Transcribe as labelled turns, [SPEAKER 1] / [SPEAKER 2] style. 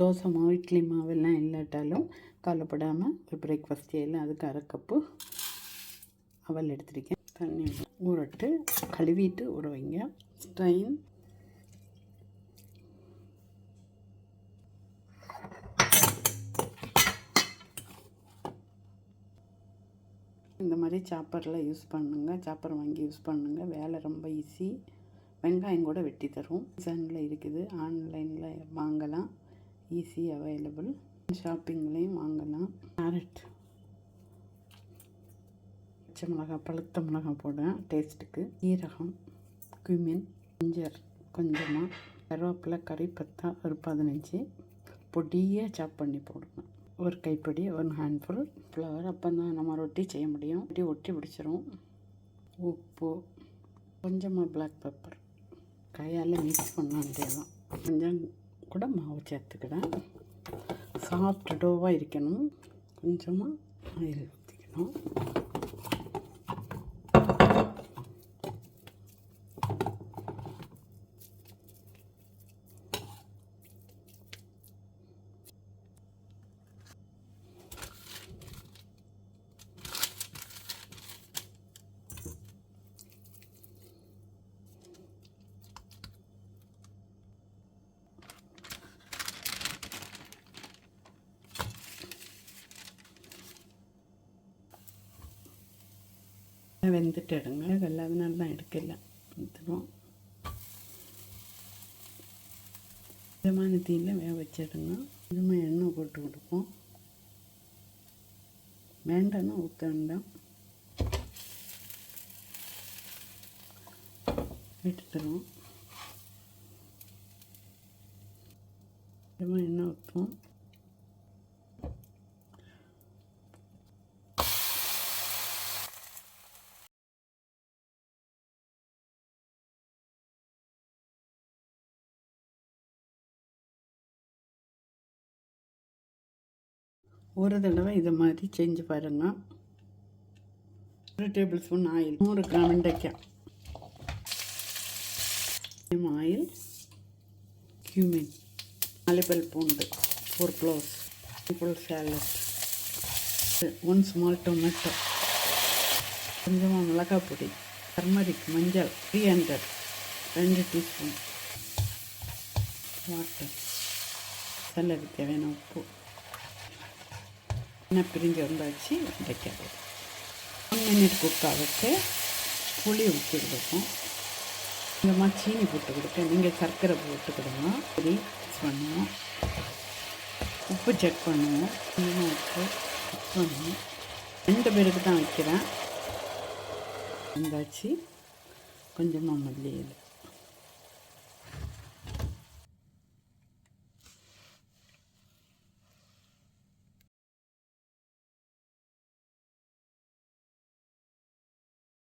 [SPEAKER 1] தோசை மாவு இட்லி மாவெல்லாம் இல்லாட்டாலும் கவலைப்படாமல் ஒரு பிரேக்ஃபாஸ்ட் செய்யலாம் அதுக்கு அரை கப்பு அவல் எடுத்திருக்கேன். தண்ணி ஊறட்டு கழுவிட்டு ஊற வைங்க. ஸ்ட்ரைன் இந்த மாதிரி சாப்பரில் யூஸ் பண்ணுங்க. சாப்பர் வாங்கி யூஸ் பண்ணுங்க. வேலை ரொம்ப ஈஸி வெங்காயம் கூட வெட்டி தரும் சனில் இருக்குது. ஆன்லைனில் வாங்கலாம். ஈஸி அவைலபிள் ஷாப்பிங்லேயும் வாங்கலாம். கேரட் பச்சை மிளகாய் பழுத்த மிளகாய் போடுவேன் டேஸ்ட்டுக்கு ஈரகம் குமின் ஜிஞ்சர் கொஞ்சமாக கருவேப்பிலை கறி பத்தா ஒரு பதினஞ்சு. பொடியாக சாப் பண்ணி போடுவேன் ஒரு கைப்படி ஒரு ஹேண்ட்ஃபுல் ஃப்ளவர் அப்போ தான் நம்ம ரொட்டி செய்ய முடியும். ரொட்டி ஒட்டி பிடிச்சிரும் உப்பு கொஞ்சமாக பிளாக் பெப்பர் கையால் மிக்ஸ் பண்ண வேண்டியதான் கொஞ்சம் கூட மாவு சேர்த்துக்கிறேன் சாஃப்ட் டோவாக இருக்கணும். கொஞ்சமாக ஆயில் ஊற்றிக்கணும் നല്ല വെന്തിട്ട് ഇടങ്ങളെ അല്ലാതെ എടുക്കില്ല. ഇതിപ്പോൾ ശതമാനത്തിന്റെ വേവ് വെച്ചിടുങ്ങ ഇതിമ എണ്ണ പോട്ട് കൊടുക്കും. വേണ്ടെന്ന് ഊത്തണ്ട. എടുത്തിടും ഇതിമ എണ്ണ ഊത്തും. ஒரு தடவை இதை மாதிரி செஞ்சு பாருங்கள் ஒரு டேபிள் ஸ்பூன் ஆயில் நூறு கிராம் வெண்டைக்காய். ஆயில் கியூமின் மலைப்பல் பூண்டு four cloves simple salad one small tomato கொஞ்சமாக மிளகாய் பொடி டர்மரிக் மஞ்சள் த்ரீ ஹண்ட்ரட் ரெண்டு டீஸ்பூன் வாட்டர் சல்லக்கு தேவையான உப்பு. எண்ணெய் பிரிஞ்சு வந்தாச்சு வெண்டைக்காய் ஒன் மினிட் குக் ஆகிட்டு புளி ஊற்றி கொஞ்சமாக சீனி போட்டு கொடுப்பேன் நீங்கள் சர்க்கரை போட்டுக்கிடுவோம் புளி மிக்ஸ் பண்ணுவோம். உப்பு செக் பண்ணுவோம். கொஞ்சமாக உப்பு செக் பண்ணுவோம். ரெண்டு பேருக்கு தான் வைக்கிறேன். வந்தாச்சு. கொஞ்சமாக மல்லி இலை